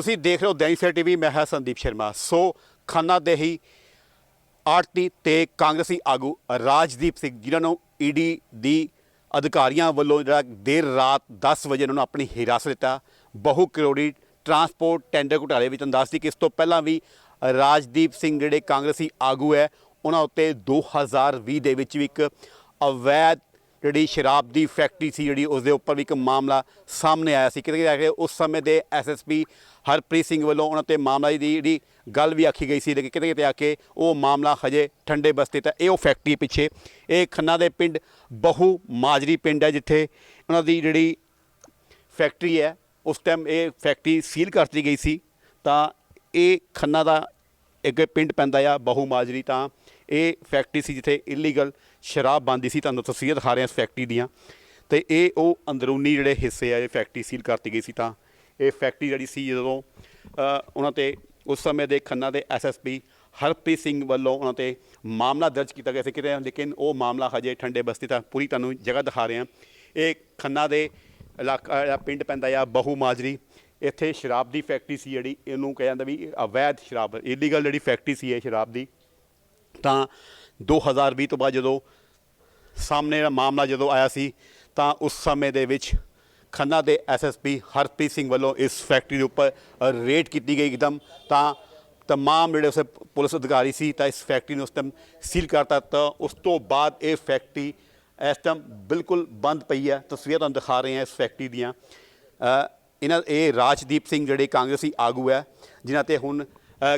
ਤੁਸੀਂ ਦੇਖ ਰਹੇ ਹੋ ਦੈਨਿਕ ਸਵੇਰਾ ਟੀਵੀ, ਮੈਂ ਹਾਂ ਸੰਦੀਪ ਸ਼ਰਮਾ। ਸੋ ਖੰਨਾ ਦੇਹੀ ਆਰਟੀ ਤੇ ਕਾਂਗਰਸੀ ਆਗੂ ਰਾਜਦੀਪ ਸਿੰਘ, ਜਿਨ੍ਹਾਂ ਨੂੰ ਈਡੀ ਦੀ ਅਧਿਕਾਰੀਆਂ ਵੱਲੋਂ ਜਿਹੜਾ ਦੇਰ ਰਾਤ 10 ਵਜੇ ਉਹਨਾਂ ਨੂੰ ਆਪਣੀ ਹਿਰਾਸਤ ਦਿੱਤਾ। ਬਹੁ ਕਰੋੜੀ ਟਰਾਂਸਪੋਰਟ ਟੈਂਡਰ ਘੁਟਾਲੇ ਵਿੱਚ ਤੁਹਾਨੂੰ ਦੱਸਦੀ ਕਿ ਇਸ ਤੋਂ ਪਹਿਲਾਂ ਵੀ ਰਾਜਦੀਪ ਸਿੰਘ ਜਿਹੜੇ ਕਾਂਗਰਸੀ ਆਗੂ ਹੈ, ਉਹਨਾਂ ਉੱਤੇ 2020 ਦੇ ਵਿੱਚ ਵੀ ਇੱਕ ਅਵੈਧ ਜਿਹੜੀ ਸ਼ਰਾਬ ਦੀ ਫੈਕਟਰੀ ਸੀ ਜਿਹੜੀ ਉਸ ਦੇ ਉੱਪਰ ਵੀ ਇੱਕ ਮਾਮਲਾ ਸਾਹਮਣੇ ਆਇਆ ਸੀ। ਕਿਤੇ ਜਾ ਕੇ ਉਸ ਸਮੇਂ ਦੇ ਐਸਐਸਪੀ ਹਰਪ੍ਰੀਤ ਸਿੰਘ ਵੱਲੋਂ ਉਹਨਾਂ ਤੇ ਮਾਮਲਾ ਦੀ ਜਿਹੜੀ ਗੱਲ ਵੀ ਆਖੀ ਗਈ ਸੀ, ਲੇਕਿਨ ਕਿਤੇ ਕਿਤੇ ਆ ਕੇ ਉਹ ਮਾਮਲਾ ਹਜੇ ਠੰਡੇ ਬਸਤੇ ਤਾਂ ਇਹ ਉਹ ਫੈਕਟਰੀ ਪਿੱਛੇ, ਇਹ ਖੰਨਾ ਦੇ ਪਿੰਡ ਬਹੂ ਮਾਜਰੀ ਪਿੰਡ ਹੈ ਜਿੱਥੇ ਉਹਨਾਂ ਦੀ ਜਿਹੜੀ ਫੈਕਟਰੀ ਹੈ, ਉਸ ਟਾਈਮ ਇਹ ਫੈਕਟਰੀ ਸੀਲ ਕਰ ਦਿੱਤੀ ਗਈ ਸੀ। ਤਾਂ ਇਹ ਖੰਨਾ ਦਾ ਇੱਕ ਪਿੰਡ ਪੈਂਦਾ ਆ ਬਹੁ ਮਾਜਰੀ ਤਾਂ ਇਹ ਫੈਕਟਰੀ ਸੀ ਜਿੱਥੇ ਇਲੀਗਲ ਸ਼ਰਾਬ ਬਣਦੀ ਸੀ। ਤੁਹਾਨੂੰ ਤਸਵੀਰਾਂ ਦਿਖਾ ਰਹੇ ਹਾਂ ਇਸ ਫੈਕਟਰੀ ਦੀਆਂ। ਤੇ ਇਹ ਉਹ ਅੰਦਰੂਨੀ ਜਿਹੜੇ ਹਿੱਸੇ ਆ, ਇਹ ਫੈਕਟਰੀ ਸੀਲ ਕਰਤੀ ਗਈ ਸੀ ਤਾਂ। ਇਹ ਫੈਕਟਰੀ ਜਿਹੜੀ ਸੀ ਜਦੋਂ ਉਹਨਾਂ ਤੇ ਉਸ ਸਮੇਂ ਦੇ ਖੰਨਾ ਦੇ ਐਸਐਸਪੀ ਹਰਪ੍ਰੀਤ ਸਿੰਘ ਵੱਲੋਂ ਉਹਨਾਂ ਤੇ ਮਾਮਲਾ ਦਰਜ ਕੀਤਾ ਗਿਆ ਸੀ ਕਿਤੇ ਲੇਕਿਨ ਉਹ ਮਾਮਲਾ ਹਜੇ ਠੰਡੇ ਬਸਤੀ ਤਾਂ ਪੂਰੀ ਤੁਹਾਨੂੰ ਜਗ੍ਹਾ ਦਿਖਾ ਰਹੇ ਹਾਂ। ਇਹ ਖੰਨਾ ਦੇ ਇਲਾਕਾ ਪਿੰਡ ਪੈਂਦਾ ਆ ਬਹੁ ਮਾਜਰੀ ਇੱਥੇ ਸ਼ਰਾਬ ਦੀ ਫੈਕਟਰੀ ਸੀ ਜਿਹੜੀ, ਇਹਨੂੰ ਕਿਹਾ ਜਾਂਦਾ ਵੀ ਅਵੈਧ ਸ਼ਰਾਬ ਇਲੀਗਲ ਜਿਹੜੀ ਫੈਕਟਰੀ ਸੀ ਇਹ ਸ਼ਰਾਬ ਦੀ। ਤਾਂ 2020 ਤੋਂ ਬਾਅਦ ਜਦੋਂ ਸਾਹਮਣੇ ਜਿਹੜਾ ਮਾਮਲਾ ਜਦੋਂ ਆਇਆ ਸੀ, ਤਾਂ ਉਸ ਸਮੇਂ ਦੇ ਵਿੱਚ ਖੰਨਾ ਦੇ ਐਸਐਸਪੀ ਹਰਪ੍ਰੀਤ ਸਿੰਘ ਵੱਲੋਂ ਇਸ ਫੈਕਟਰੀ ਦੇ ਉੱਪਰ ਰੇਡ ਕੀਤੀ ਗਈ ਇੱਕਦਮ। ਤਾਂ ਤਮਾਮ ਜਿਹੜੇ ਉਸ ਪੁਲਿਸ ਅਧਿਕਾਰੀ ਸੀ, ਤਾਂ ਇਸ ਫੈਕਟਰੀ ਨੂੰ ਉਸ ਟਾਈਮ ਸੀਲ ਕਰਤਾ। ਤਾਂ ਉਸ ਤੋਂ ਬਾਅਦ ਇਹ ਫੈਕਟਰੀ ਇਸ ਟਾਈਮ ਬਿਲਕੁਲ ਬੰਦ ਪਈ ਹੈ। ਤਸਵੀਰਾਂ ਤੁਹਾਨੂੰ ਦਿਖਾ ਰਹੇ ਹਾਂ ਇਸ ਫੈਕਟਰੀ ਦੀਆਂ। ਇਹਨਾਂ ਇਹ ਰਾਜਦੀਪ ਸਿੰਘ ਜਿਹੜੇ ਕਾਂਗਰਸੀ ਆਗੂ ਹੈ, ਜਿਨ੍ਹਾਂ ਤੇ ਹੁਣ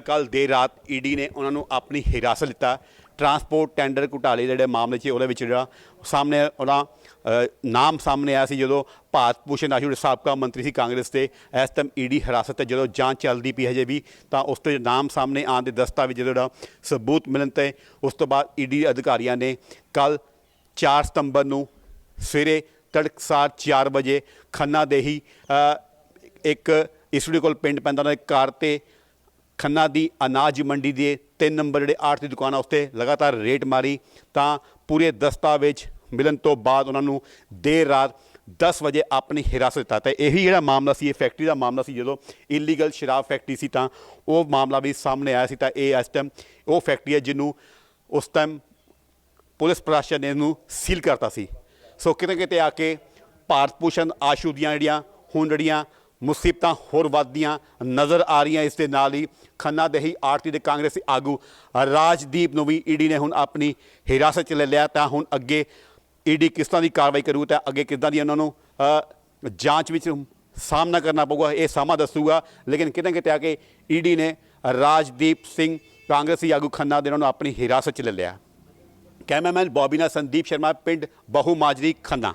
ਕੱਲ ਦੇਰ ਰਾਤ ਈਡੀ ਨੇ ਉਹਨਾਂ ਨੂੰ ਆਪਣੀ ਹਿਰਾਸਤ ਲਿੱਤਾ। ਟਰਾਂਸਪੋਰਟ ਟੈਂਡਰ ਘੁਟਾਲੇ ਜਿਹੜੇ ਮਾਮਲੇ 'ਚ ਉਹਦੇ ਵਿੱਚ ਜਿਹੜਾ ਸਾਹਮਣੇ ਉਹਦਾ ਨਾਮ ਸਾਹਮਣੇ ਆਇਆ ਸੀ ਜਦੋਂ ਭਾਰਤ ਭੂਸ਼ਣ ਆਸ਼ੂ ਜਿਹੜੇ ਸਾਬਕਾ ਮੰਤਰੀ ਸੀ ਕਾਂਗਰਸ 'ਤੇ। ਇਸ ਟਾਈਮ ਈਡੀ ਹਿਰਾਸਤ ਤੇ ਜਦੋਂ ਜਾਂਚ ਚੱਲਦੀ ਪਈ ਹਜੇ ਵੀ, ਤਾਂ ਉਸ ਤੇ ਨਾਮ ਸਾਹਮਣੇ ਆਉਣ ਦੇ ਦਸਤਾਵੇਜ਼ ਜਿਹੜਾ ਸਬੂਤ ਮਿਲਣ ਤੇ ਉਸ ਤੋਂ ਬਾਅਦ ਈਡੀ ਅਧਿਕਾਰੀਆਂ ਨੇ ਕੱਲ 4 ਸਤੰਬਰ ਨੂੰ ਸਵੇਰੇ ਤੜਕਸਾਰ 4 ਵਜੇ ਖੰਨਾ ਦੇ ਹੀ ਇੱਕ ਇਸੜੀ ਕੋਲ ਪਿੰਡ ਪੈਂਦਾ ਉਹਨਾਂ ਦੇ ਕਾਰ ਤੇ ਖੰਨਾ ਦੀ ਅਨਾਜ ਮੰਡੀ ਦੇ 3 ਨੰਬਰ ਜਿਹੜੇ ਆਰਟ ਦੀ ਦੁਕਾਨ ਆ ਉਸ ਤੇ ਲਗਾਤਾਰ ਰੇਟ ਮਾਰੀ। ਤਾਂ ਪੂਰੇ ਦਸਤਾਵੇਜ਼ ਮਿਲਣ ਤੋਂ ਬਾਅਦ ਉਹਨਾਂ ਨੂੰ ਦੇਰ ਰਾਤ 10 ਵਜੇ ਆਪਣੀ ਹਿਰਾਸਤ ਦਿੱਤਾ। ਤੇ ਇਹੀ ਜਿਹੜਾ ਮਾਮਲਾ ਸੀ, ਇਹ ਫੈਕਟਰੀ ਦਾ ਮਾਮਲਾ ਸੀ, ਜਦੋਂ ਇਲੀਗਲ ਸ਼ਰਾਬ ਫੈਕਟਰੀ ਸੀ, ਤਾਂ ਉਹ ਮਾਮਲਾ ਵੀ ਸਾਹਮਣੇ ਆਇਆ ਸੀ, ਤਾਂ ਇਹ ਇਸ ਟਾਈਮ ਉਹ ਫੈਕਟਰੀ ਹੈ ਜਿਹਨੂੰ ਉਸ ਟਾਈਮ ਪੁਲਿਸ ਪ੍ਰਸ਼ਾਸਨ ਨੇ ਇਹਨੂੰ ਸੀਲ ਕਰਤਾ ਸੀ। ਸੋ ਕਿਤੇ ਕਿਤੇ ਆ ਕੇ ਭਾਰਤ ਭੂਸ਼ਣ ਆਸ਼ੂ ਦੀਆਂ ਜਿਹੜੀਆਂ, ਹੁਣ ਜਿਹੜੀਆਂ ਮੁਸੀਬਤਾਂ ਹੋਰ ਵੱਧਦੀਆਂ ਨਜ਼ਰ ਆ ਰਹੀਆਂ ਇਸ ਦੇ ਨਾਲ ਹੀ ਖੰਨਾ ਦੇ ਦੇਹੀ ਆਰਟੀ ਦੇ ਕਾਂਗਰਸੀ ਆਗੂ ਰਾਜਦੀਪ ਨੂੰ ਵੀ ਈਡੀ ਨੇ ਹੁਣ ਆਪਣੀ ਹਿਰਾਸਤ 'ਚ ਲੈ ਲਿਆ। ਤਾਂ ਹੁਣ ਅੱਗੇ ਈਡੀ ਕਿਸ ਤਰ੍ਹਾਂ ਦੀ ਕਾਰਵਾਈ ਕਰੂ ਤਾਂ ਅੱਗੇ ਕਿਦਾਂ ਦੀ ਉਹਨਾਂ ਨੂੰ ਜਾਂਚ ਵਿੱਚ ਸਾਹਮਣਾ ਕਰਨਾ ਪਊਗਾ, ਇਹ ਸਮਾਂ ਦੱਸੂਗਾ। ਲੇਕਿਨ ਕਿਤੇ ਕਿਤੇ ਆ ਕੇ ਈਡੀ ਨੇ ਰਾਜਦੀਪ ਸਿੰਘ ਕਾਂਗਰਸੀ ਆਗੂ ਖੰਨਾ ਦੇ ਉਹਨਾਂ ਨੂੰ ਆਪਣੀ ਹਿਰਾਸਤ 'ਚ ਲੈ ਲਿਆ। ਕੈਮਰਾਮੈਨ ਬੋਬੀਨਾ ਸੰਦੀਪ ਸ਼ਰਮਾ, ਪਿੰਡ ਬਹੁ ਮਾਜਰੀ, ਖੰਨਾ।